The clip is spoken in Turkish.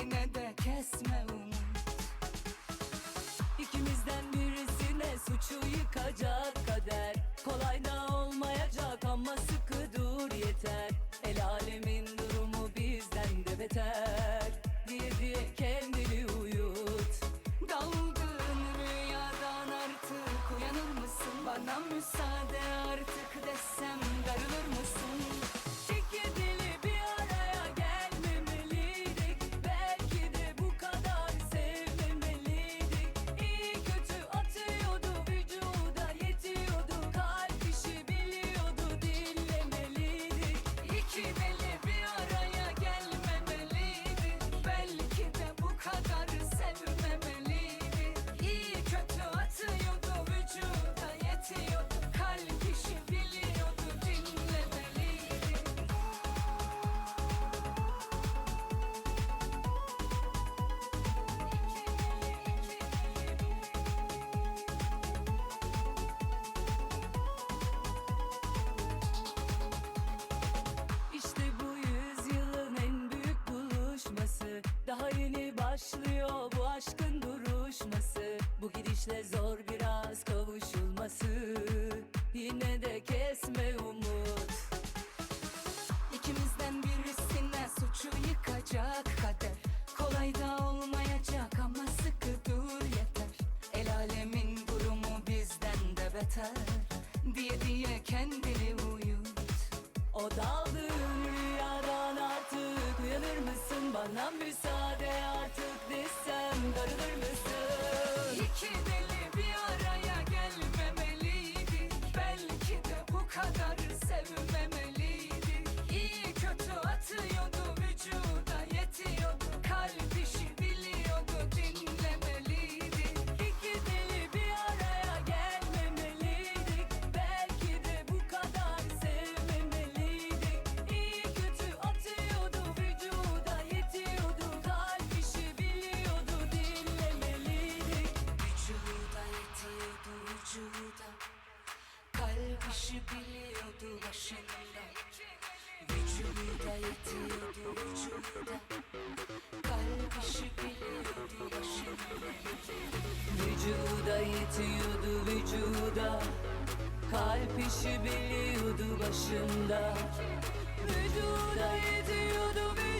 Yine de kesme umut. İkimizden birisine suçu yıkacak kader. Kolay da olmayacak ama sıkı dur yeter. El alemin durumu bizden de beter. Diye diye kendini uyut. Daldığın rüyadan artık uyanır mısın? Bana müsaade Bu gidişle zor biraz kavuşulması. Yine de kesme umut. İkimizden birisine suçu yıkacak kader. Kolay da olmayacak ama sıkı dur yeter. El alemin durumu bizden de beter. Diye diye kendini uyut. O daldığın rüyadan artık. Uyanır mısın? Bana müsaade artık desem. Darılır mısın? Keep it vücuda. Kalp işi biliyordu başında. Vücuda yetiyordu vücuda. Kalp işi biliyordu başında. Vücuda yetiyordu vücuda. Kalp işi biliyordu başında. Vücuda yetiyordu vücuda